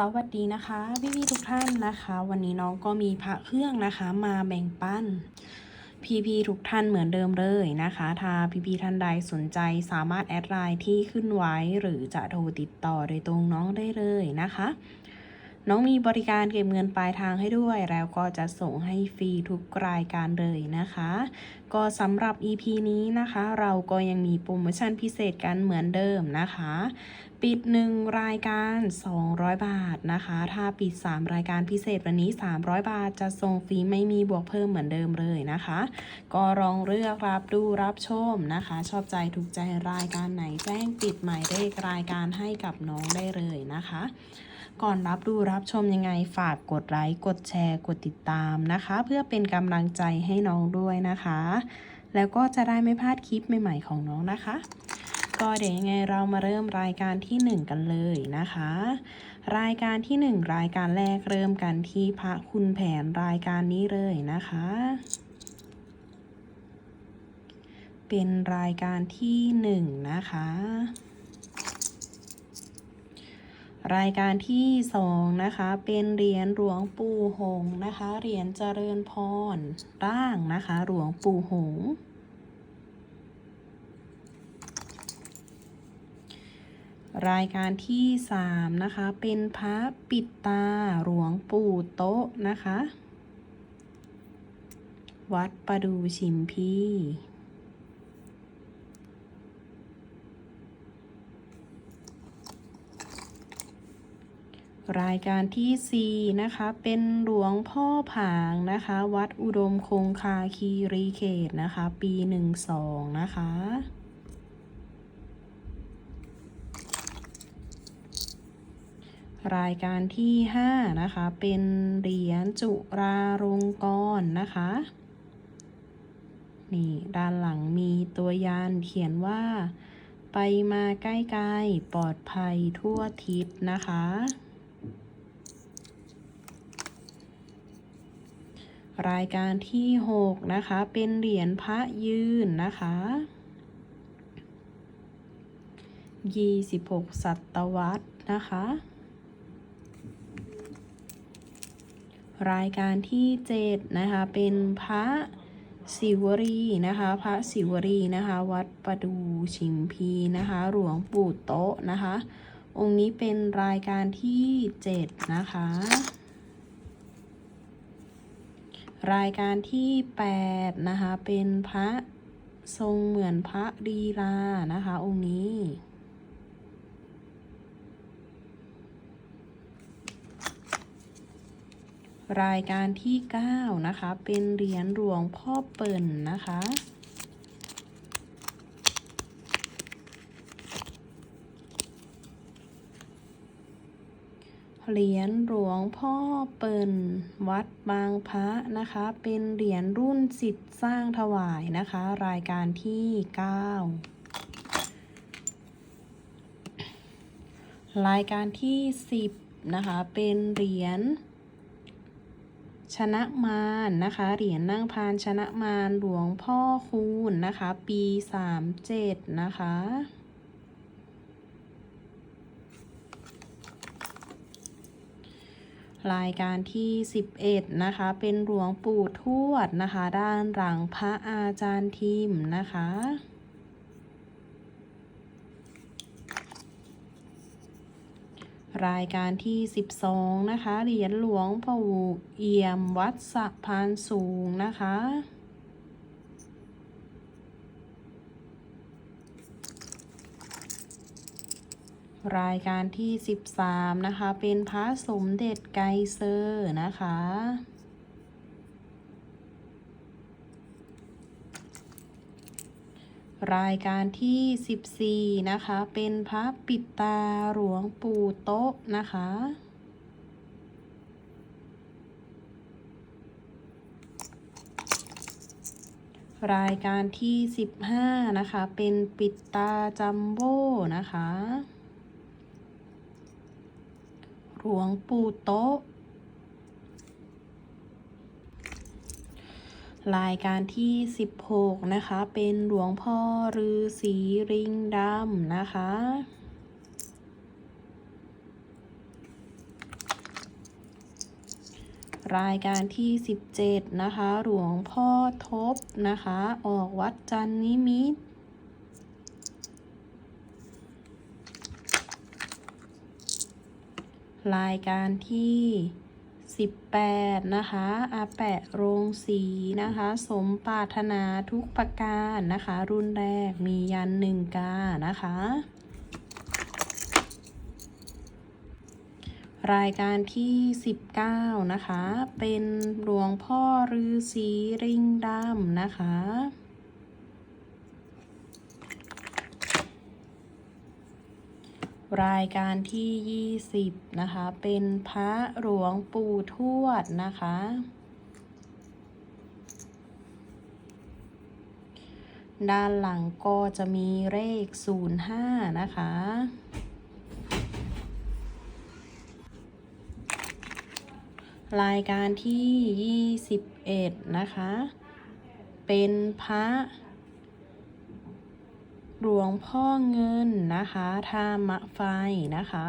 สวัสดีนะคะพี่พี่ๆทุกท่านนะคะ วันนี้น้องก็มีพระเครื่องนะคะ มาแบ่งปันพี่พี่ๆทุกท่านเหมือนเดิมเลยนะคะ ถ้าพี่พี่ๆท่านใดสนใจสามารถแอดไลน์ที่ขึ้นไว้ หรือจะโทรติดต่อโดยตรงน้องได้เลยนะคะ น้องมีบริการเก็บเงินปลายทางให้ด้วย แล้วก็จะส่งให้ฟรีทุกรายการเลยนะคะ ก็สำหรับ EP นี้นะคะ เราก็ยังมีโปรโมชั่นพิเศษกันเหมือนเดิมนะคะ ปิด 1 รายการ 200 บาทนะคะ ถ้าปิด 3 รายการพิเศษวันนี้ 300 บาทจะส่งฟรีไม่มีบวกเพิ่มเหมือนเดิมเลยนะคะ ก็ลองเลือกรับดูรับชมนะคะ ชอบใจถูกใจรายการไหนแจ้งปิดหมายเลขรายการให้กับน้องได้เลยนะคะ ก่อนรับดูรับชมยังไงฝากกดไลค์กดแชร์ กดติดตามนะคะ เพื่อเป็นกำลังใจให้น้องด้วยนะคะ แล้วก็จะได้ไม่พลาดคลิปใหม่ๆของน้องนะคะ ก็เดี๋ยวยังไงเรามาเริ่มรายการที่ 1 กันเลยนะคะ รายการที่ 1 รายการแรกเริ่มกันที่พระคุณแผนรายการนี้เลยนะคะเป็นรายการที่ 1 นะคะ รายการที่สองนะคะ เป็นเหรียญหลวงปู่หงนะคะ เหรียญเจริญพรร่างนะคะ หลวงปู่หง รายการที่สามนะคะ เป็นพระปิดตาหลวงปู่โต๊ะนะคะ วัดประดูชิมพี รายการที่ 4 นะคะ เป็นหลวงพ่อผางนะคะ วัดอุดมคงคาคีรีเขตนะคะ ปี 12 นะคะ รายการที่ 5 นะคะ เป็นเหรียญจุราลงกรณ์นะคะ นี่ด้านหลังมีตัวยันเขียนว่าไปมาใกล้ๆ ปลอดภัยทั่วทิศนะคะ รายการที่ 6 นะคะ เป็นเหรียญพระยืนนะคะ26ศตวรรษนะคะ รายการที่ 7 นะคะ เป็นพระศิวรีนะคะ พระศิวรีนะคะ วัดประดูชิมพีนะคะ หลวงปู่โตะนะคะ องค์นี้เป็นรายการที่ 7 นะคะ รายการที่8นะคะ เป็นพระทรงเหมือนพระดีลานะคะ องค์นี้รายการที่ 9 นะคะ เป็นเหรียญหลวงพ่อเปิ่นนะคะ เหรียญหลวงพ่อเปิ่นวัดบางพระนะคะ เป็นเหรียญรุ่นสิทธิ์สร้างถวายนะคะ รายการที่ 9 รายการที่ 10 นะคะ เป็นเหรียญชนะมารนะคะ เหรียญนั่งพานชนะมารหลวงพ่อคูณนะคะ ปี 37 นะคะ รายการที่ 11 นะคะ เป็นหลวงปู่ทวดนะคะ ด้านหลังพระอาจารย์ทิมนะคะรายการที่ 12 นะคะ เหรียญหลวงปู่เอี่ยมวัดสะพานสูงนะคะ รายการที่ 13 นะคะ เป็นพระสมเด็จไกเซอร์นะคะ รายการที่ 14 นะคะ เป็นพระปิดตาหลวงปู่โต๊ะนะคะ รายการที่ 15 นะคะ เป็นปิดตาจัมโบ้นะคะ ลวงปู่โต๊ะ รายการที่ 16 นะคะ เป็นหลวงพ่อฤาษีริงดำนะคะรายการที่ 17 นะคะ หลวงพ่อทบนะคะ ออกวัดจันนิมิต รายการที่ 18 นะคะอาแปะโรงสีนะคะ สมปรารถนาทุกประการนะคะ รุ่นแรกมียันหนึ่งกานะคะ รายการที่ 19 นะคะ เป็นหลวงพ่อฤาษีริงดำนะคะ รายการที่ 20 นะคะ เป็นพระหลวงปู่ทวดนะคะ ด้านหลังก็จะมีเลข 05 นะคะรายการที่ 21 นะคะ เป็นพระ หลวงพ่อเงินนะคะท่ามะไฟนะคะ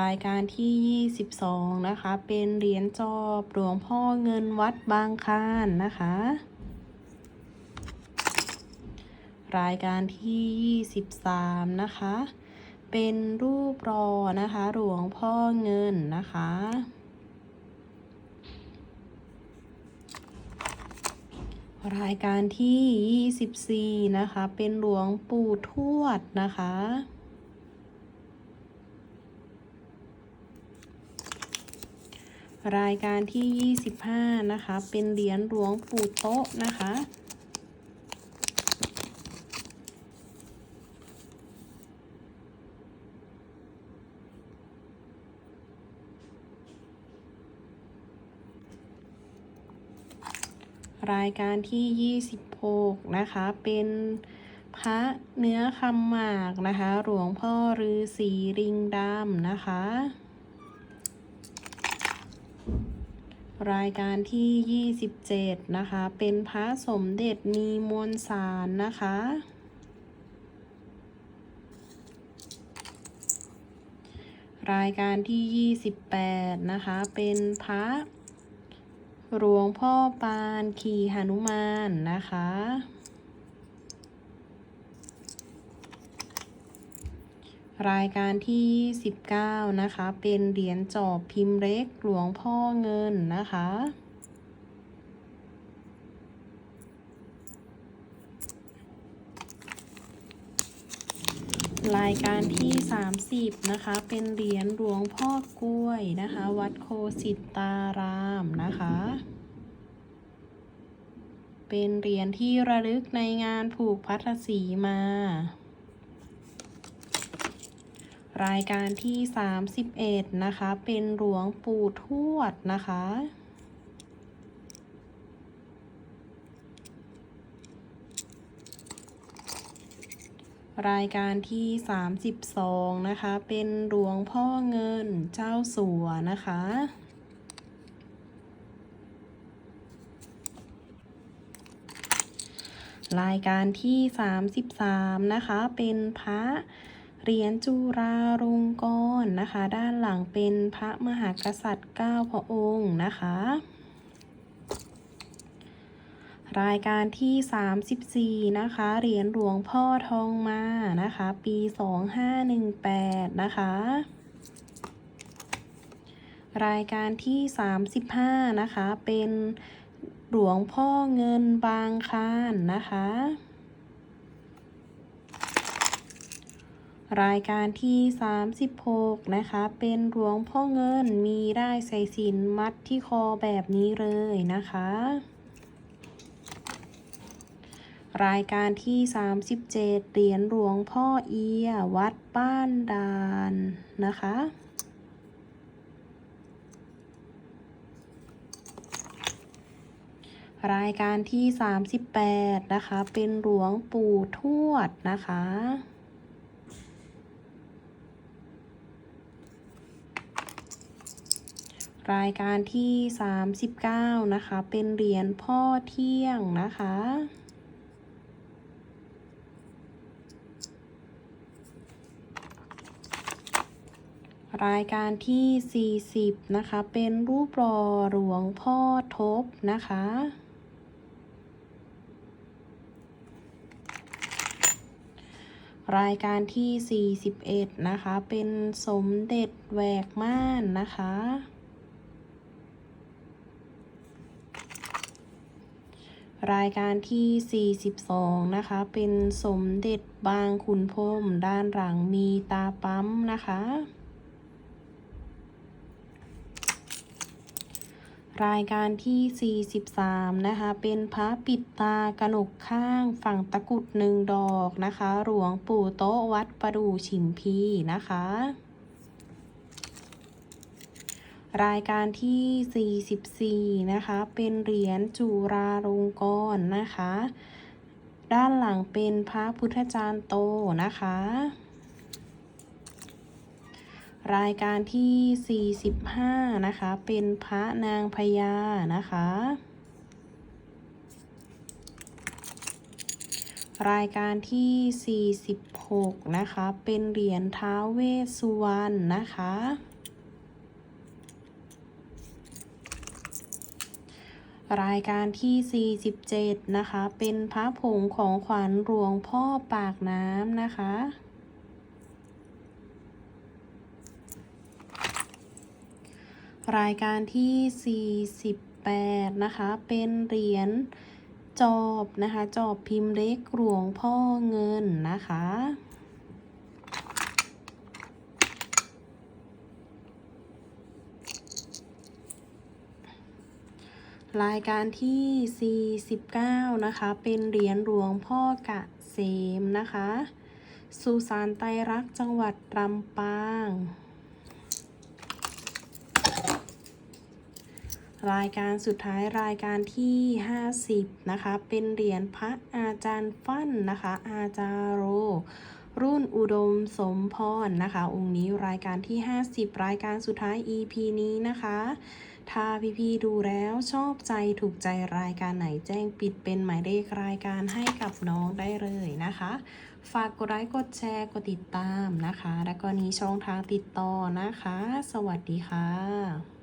รายการที่ 22 นะคะ เป็นเหรียญจอบหลวงพ่อเงินวัดบางคานนะคะ รายการที่ 23 นะคะ เป็นรูปรอนะคะ หลวงพ่อเงินนะคะ รายการที่ 24 นะคะ เป็นหลวงปู่ทวดนะคะ รายการที่ 25 นะคะ เป็นเหรียญหลวงปู่โต๊ะนะคะ รายการที่ 26 นะคะ เป็นพระเนื้อคำหมากนะคะ หลวงพ่อฤาษีริงดำนะคะ รายการที่ 27 นะคะ เป็นพระสมเด็จมีมวลสารนะคะรายการที่ 28 นะคะ เป็นพระ หลวงพ่อปานขี่หนุมานนะคะ รายการที่ 19 นะคะ เป็นเหรียญจอบพิมพ์เล็กหลวงพ่อเงินนะคะ รายการที่ 30 นะคะ เป็นเหรียญหลวงพ่อกล้วยนะคะ วัดโคสิตตารามนะคะ เป็นเหรียญที่ระลึกในงานผูกพัทสีมา รายการที่ 31 นะคะ เป็นหลวงปู่ทวดนะคะ รายการที่ 32 นะคะ เป็นหลวงพ่อเงินเจ้าสัวนะคะ รายการที่ 33 นะคะ เป็นพระเหรียญจุราลงกรณ์นะคะ ด้านหลังเป็นพระมหากษัตริย์ 9 พระองค์นะคะ รายการที่ 34 นะคะ เหรียญหลวงพ่อทองมานะคะ ปี 2518 นะคะ รายการที่ 35 นะคะ เป็นหลวงพ่อเงินบางคานนะคะ รายการที่ 36 นะคะ เป็นหลวงพ่อเงินมีได้ใส่สินมัดที่คอแบบนี้เลยนะคะ รายการที่ 37 เหรียญหลวงพ่อเอีย วัดบ้านดานนะคะ รายการที่ 38 นะคะ เป็นหลวงปู่ทวดนะคะ รายการที่ 39 นะคะ เป็นเหรียญพ่อเที่ยงนะคะ รายการที่ 40 นะคะ เป็นรูปหล่อหลวงพ่อทบนะคะ รายการที่ 41 นะคะ เป็นสมเด็จแหวกม่านนะคะ รายการที่ 42 นะคะ เป็นสมเด็จบางขุนพรมด้านหลังมีตาปั๊มนะคะ รายการที่ 43 นะคะ เป็นพระปิดตากระหนกข้างฝั่งตะกุดหนึ่งดอกนะคะ หลวงปู่โต๊ะวัดประดู่ฉิมพีนะคะ รายการที่ 44 นะคะ เป็นเหรียญจุราลงกรณ์นะคะ ด้านหลังเป็นพระพุทธจารย์โตนะคะ รายการที่ 45 นะคะ เป็นพระนางพญานะคะ รายการที่ 46 นะคะ เป็นเหรียญท้าวเวสสุวรรณนะคะ รายการที่ 47 นะคะ เป็นพระผงของขวัญหลวงพ่อปากน้ำนะคะ รายการที่ 48 นะคะ เป็นเหรียญจอบนะคะ จอบพิมพ์เล็กหลวงพ่อเงินนะคะ รายการที่ 49 นะคะ เป็นเหรียญหลวงพ่อกะเสมนะคะ สุสานไตรักจังหวัดลำปาง รายการสุดท้ายรายการที่ 50 นะคะ เป็นเหรียญพระอาจารย์ฟั่นนะคะ อาจารโร รุ่นอุดมสมพรนะคะ องค์นี้รายการที่ 50 รายการสุดท้าย EP นี้นะคะ ถ้าพี่ๆดูแล้วชอบใจถูกใจรายการไหนแจ้งปิดเป็นหมายเลขรายการให้กับน้องได้เลยนะคะ ฝากกดไลค์กดแชร์กดติดตามนะคะ แล้วก็นี้ช่องทางติดต่อนะคะ สวัสดีค่ะ